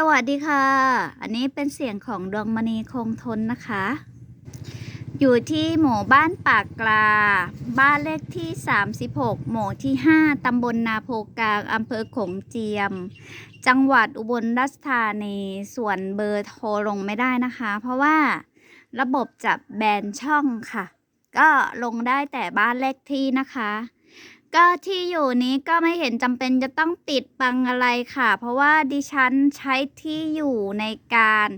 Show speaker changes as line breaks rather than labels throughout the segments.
สวัสดีค่ะ อันนี้เป็นเสียงของดวงมณีคงทนนะคะ อยู่ที่หมู่บ้านปากกลา บ้านเลขที่ 36 หมู่ที่ 5 ตำบลนาโพกลางอำเภอขงเจียม จังหวัดอุบลราชธานี ส่วนเบอร์โทรลงไม่ได้นะคะ เพราะว่าระบบจับแบนช่องค่ะ ก็ลงได้แต่บ้านเลขที่นะคะ ก็ที่อยู่นี้ก็ไม่เห็นจำเป็นจะต้องติดบังอะไรค่ะ เพราะว่าดิฉันใช้ที่อยู่ในการ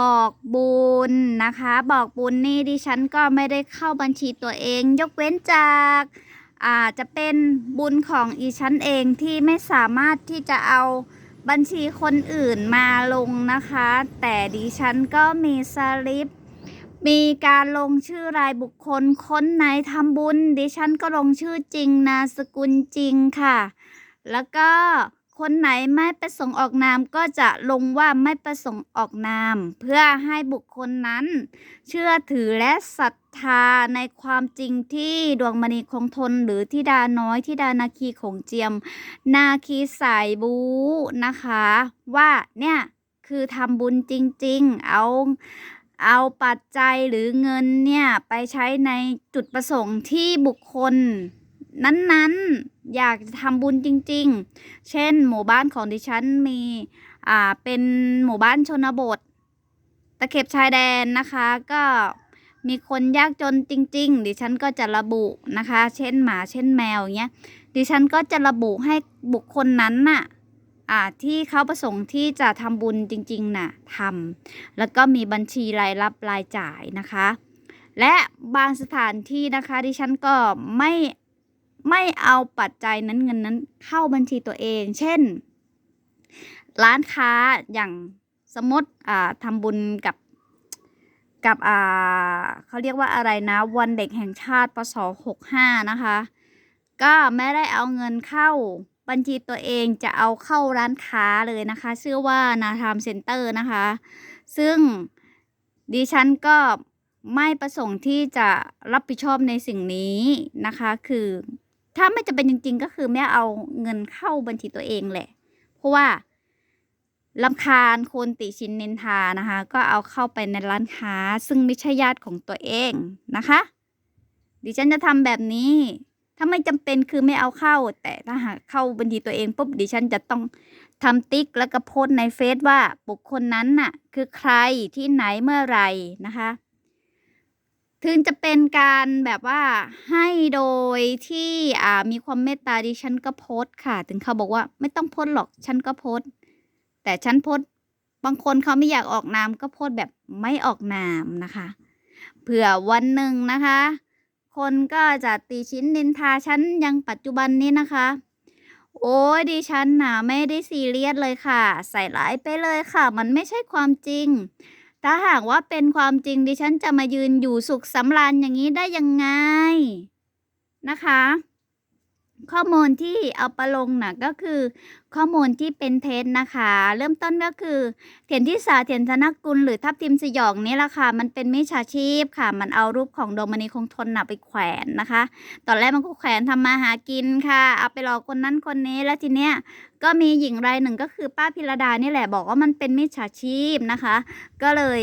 บอกบุญนะคะ บอกบุญนี่ดิฉันก็ไม่ได้เข้าบัญชีตัวเอง ยกเว้นจากอาจจะเป็นบุญของอีฉันเองที่ไม่สามารถที่จะเอาบัญชีคนอื่นมาลงนะคะ แต่ดิฉันก็มีสลิป มีการลงชื่อรายบุคคลคนไหนทำบุญ ดิฉันก็ลงชื่อจริงนามสกุลจริงค่ะ แล้วก็คนไหนไม่ประสงค์ออกนามก็จะลงว่าไม่ประสงค์ออกนาม เพื่อให้บุคคลนั้น เชื่อถือและศรัทธาในความจริงที่ดวงมณีคงทนหรือทิดาน้อยทิดานาคีของเจียม นาคีสายบูนะคะ ว่าเนี่ยคือทำบุญจริง ๆ เอา เอาปัจจัยหรือเงินเนี่ยไปใช้ในจุดประสงค์ที่บุคคล นั้นๆอยากจะทำบุญจริง ๆ เช่น หมู่บ้านของดิฉันมีอ่าเป็นหมู่บ้านชนบท ตะเข็บชายแดนนะคะก็มีคนยากจนจริง ๆ ดิฉันก็จะระบุนะคะ เช่นหมาเช่นแมวอย่างเงี้ยดิฉันก็จะระบุให้บุคคลนั้นน่ะ ที่เขาประสงค์ที่จะทำบุญจริงๆน่ะทำแล้วก็มีบัญชีรายรับรายจ่ายนะคะ และบางสถานที่นะคะดิฉันก็ไม่ไม่เอาปัจจัยนั้นเงินนั้นเข้าบัญชีตัวเอง เช่น ร้านค้าอย่างสมมติอ่าทำบุญกับกับอ่าเขาเรียกว่าอะไรนะ วันเด็กแห่งชาติปศ65นะคะ ก็ไม่ได้เอาเงินเข้า บัญชีตัวเองจะเอาเข้าร้านค้าเลยนะคะ ชื่อว่านาทามเซ็นเตอร์นะคะ ซึ่งดิฉันก็ไม่ประสงค์ที่จะรับผิดชอบในสิ่งนี้นะคะ คือถ้าไม่จะเป็นจริง ๆ ก็คือไม่เอาเงินเข้าบัญชีตัวเองแหละ เพราะว่าลำคาญคนติชินนินทานะคะ ก็เอาเข้าไปในร้านค้า ซึ่งไม่ใช่ญาติของตัวเองนะคะ ดิฉันจะทำแบบนี้ ถ้าไม่จำเป็นคือไม่เอาเข้า แต่ถ้าหากเข้าบัญชีตัวเองปุ๊บดิฉันจะต้องทำติ๊กแล้วก็โพสในเฟซว่าบุคคลนั้นน่ะ คือใครที่ไหนเมื่อไหรนะคะ ถึงจะเป็นการแบบว่าให้โดยที่อ่ามีความเมตตาดิฉันก็โพสค่ะ ถึงเขาบอกว่าไม่ต้องโพสหรอกฉันก็โพสแต่ฉันโพสบางคนเขาไม่อยากออกนามก็โพสแบบไม่ออกนามนะคะ เผื่อวันหนึ่งนะคะ คนก็จะตีชิ้นนินทาฉันยังปัจจุบันนี้นะคะ โอ้ยดิฉันน่ะไม่ได้ซีเรียสเลยค่ะ ใส่ร้ายไปเลยค่ะ มันไม่ใช่ความจริง ถ้าหากว่าเป็นความจริงดิฉันจะมายืนอยู่สุขสำราญอย่างนี้ได้ยังไงนะคะ ข้อมูลที่เอาไปลงน่ะก็คือข้อมูลที่เป็นเท็จนะคะ เริ่มต้นก็คือเถียนที่สาเถียนธนกุลหรือทับทิมสยองนี่แหละค่ะมันเป็นมิจฉาชีพค่ะ มันเอารูปของโดมณีคงทนน่ะไปแขวนนะคะ ตอนแรกมันก็แขวนทำมาหากินค่ะ เอาไปหลอกคนนั้นคนนี้แล้วทีเนี้ยก็มีหญิงรายหนึ่งก็คือป้าพิรดานี่แหละบอกว่ามันเป็นมิจฉาชีพนะคะ ก็เลย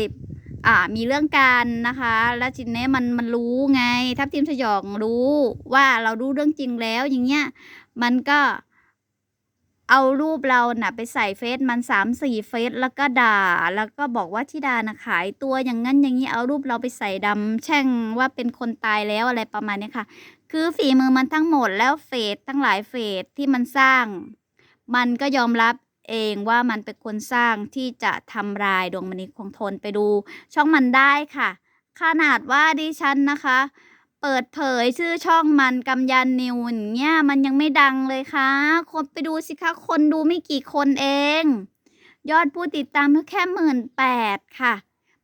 อ่ามีเรื่องการนะคะ แล้วทีนี้มันมันรู้ไง ทัพทีมสยองรู้ว่าเรารู้เรื่องจริงแล้วอย่างเงี้ยมันก็เอารูปเราน่ะไปใส่เฟซมันสามสี่เฟซแล้วก็ด่า แล้วก็บอกว่าทิดานะขายตัวอย่างนั้นอย่างนี้เอารูปเราไปใส่ดำแช่งว่าเป็นคนตายแล้วอะไรประมาณนี้ค่ะ คือฝีมือมันทั้งหมดแล้วเฟซทั้งหลายเฟซที่มันสร้าง มันก็ยอมรับ เองว่ามันเป็นคนสร้างที่จะทำลายดวงมณีคงทนไปดู ช่องมันได้ค่ะ ขนาดว่าดิฉันนะคะ เปิดเผยชื่อช่องมันกำยันนิวเงี้ยมันยังไม่ดังเลยค่ะ คนไปดูสิคะ คนดูไม่กี่คนเอง ยอดผู้ติดตามแค่หมื่นแปดค่ะ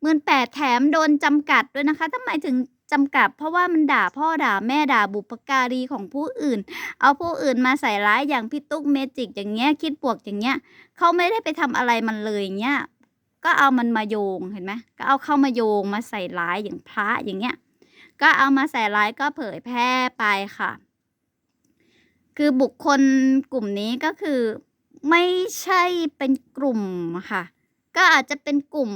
หมื่นแปดแถมโดนจำกัดด้วยนะคะทำไมถึง จำกัด เพราะว่ามันด่าพ่อด่าแม่ด่าบุปการีของผู้อื่น เอาผู้อื่นมาใส่ร้ายอย่างพี่ตุ๊กเมจิกอย่างเงี้ยคิดบวกอย่างเงี้ยเขาไม่ได้ไปทำอะไรมันเลยอย่างเงี้ยก็เอามันมาโยงเห็นไหมก็เอาเข้ามาโยงมาใส่ร้ายอย่างพระอย่างเงี้ยก็เอามาใส่ร้ายก็เผยแพร่ไปค่ะ คือบุคคลกลุ่มนี้ก็คือไม่ใช่เป็นกลุ่มค่ะ ก็อาจจะเป็นกลุ่ม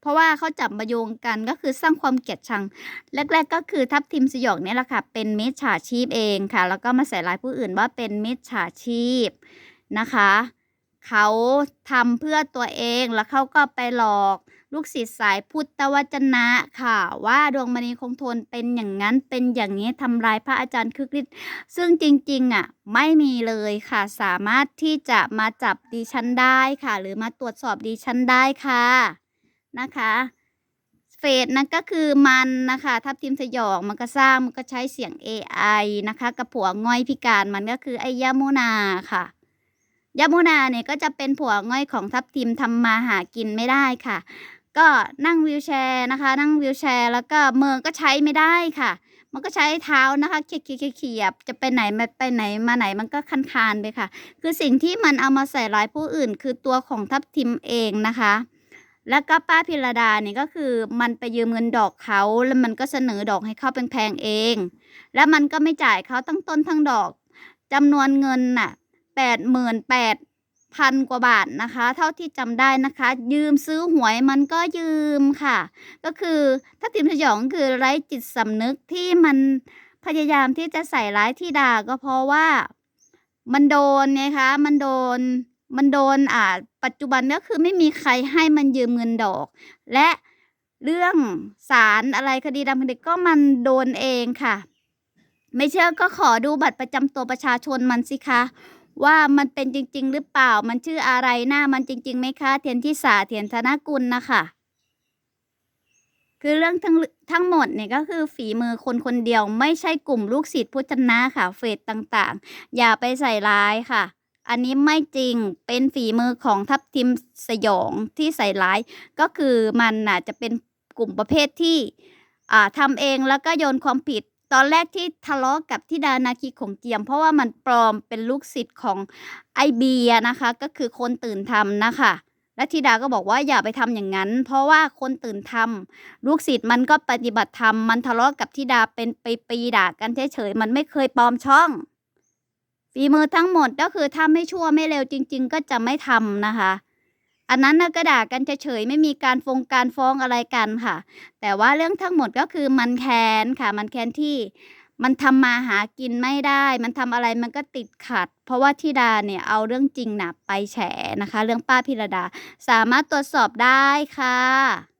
เพราะว่าเขาจับมาโยงกันก็คือสร้างความเกลียดชัง แรก ๆ ก็คือทัพทิมสยองเนี่ยแหละค่ะ เป็นมิจฉาชีพเองค่ะ แล้วก็มาใส่ร้ายผู้อื่นว่าเป็นมิจฉาชีพนะคะ เขาทำเพื่อตัวเองแล้วเขาก็ไปหลอก ลูกศิษย์สายพุทธวจนะค่ะ ว่าดวงมณีคงทนเป็นอย่างนั้นเป็นอย่างนี้ทำลายพระอาจารย์คึกฤทธิ์ซึ่งจริงๆอะไม่มีเลยค่ะ สามารถที่จะมาจับดิฉันได้ค่ะ หรือมาตรวจสอบดิฉันได้ค่ะนะคะเฟสนั่นก็คือมันนะคะ ทับทิมสยองมันก็สร้างมันก็ใช้เสียง AI นะคะกับผัวง่อยพิการมันก็คือไอ้ยามุนาค่ะยามุนาเนี่ยก็จะเป็นผัวง่อยของทับทิมทำมาหากินไม่ได้ค่ะ ก็นั่งวีลแชร์นะคะ นั่งวีลแชร์แล้วก็มือก็ใช้ไม่ได้ค่ะ มันก็ใช้เท้านะคะเขียบๆๆๆจะไปไหนมาไปไหนมาไหนมันก็คันคานไปค่ะ คือสิ่งที่มันเอามาใส่ร้ายผู้อื่น คือตัวของทับทิมเองนะคะ แล้วก็ป้าพิรดาเนี่ยก็คือมันไปยืมเงินดอกเขาแล้วมันก็เสนอดอกให้เขาเป็นแพงเอง แล้วมันก็ไม่จ่ายเขาทั้งต้นทั้งดอกจำนวนเงินน่ะแปดหมื่นแปด พันกว่าบาทนะคะ เท่าที่จำได้นะคะ ยืมซื้อหวยมันก็ยืมค่ะ ก็คือถ้าทิมสยองคือไร้จิตสำนึกที่มันพยายามที่จะใส่ร้ายที่ดาก็เพราะว่ามันโดนไงคะมันโดนมันโดนอ่าปัจจุบันก็คือไม่มีใครให้มันยืมเงินดอก และเรื่องศาลอะไรคดีดำคดีก็มันโดนเองค่ะ ไม่เชื่อก็ขอดูบัตรประจำตัวประชาชนมันสิคะ ว่ามันเป็นจริง ๆ หรือเปล่า มันชื่ออะไรหน้ามันจริงๆไหมคะ เทียนที่สาเทียนธนกุลนะคะคือเรื่องทั้งทั้งหมดเนี่ยก็คือฝีมือคนคนเดียวไม่ใช่กลุ่มลูกศิษย์พุทธนะค่ะ เฟสต่างๆ อย่าไปใส่ร้ายค่ะ อันนี้ไม่จริงเป็นฝีมือของทัพทิมสยองที่ใส่ร้าย ก็คือมันน่ะจะเป็นกลุ่มประเภทที่ทำเองแล้วก็โยนความผิด ตอนแรกที่ทะเลาะกับทิดานาคีของเจียม เพราะว่ามันปลอมเป็นลูกศิษย์ของไอเบียนะคะ ก็คือคนตื่นทำนะคะและธิดาก็บอกว่าอย่าไปทำอย่างนั้น เพราะว่าคนตื่นทำลูกศิษย์มันก็ปฏิบัติธรรมมันทะเลาะกับธิดาเป็นปีๆด่ากันเฉยๆมันไม่เคยปลอมช่องฝีมือทั้งหมดก็คือถ้าไม่ชั่วไม่เร็วจริง ๆ ก็จะไม่ทำนะคะ อันนั้นนะก็ด่ากันเฉยๆไม่มีการฟงการฟ้องอะไรกันค่ะ แต่ว่าเรื่องทั้งหมดก็คือมันแค้นค่ะ มันแค้นที่มันทำมาหากินไม่ได้ มันทำอะไรมันก็ติดขัด เพราะว่าธิดาเนี่ยเอาเรื่องจริงนะไปแฉนะคะ เรื่องป้าพิรดา สามารถตรวจสอบได้ค่ะ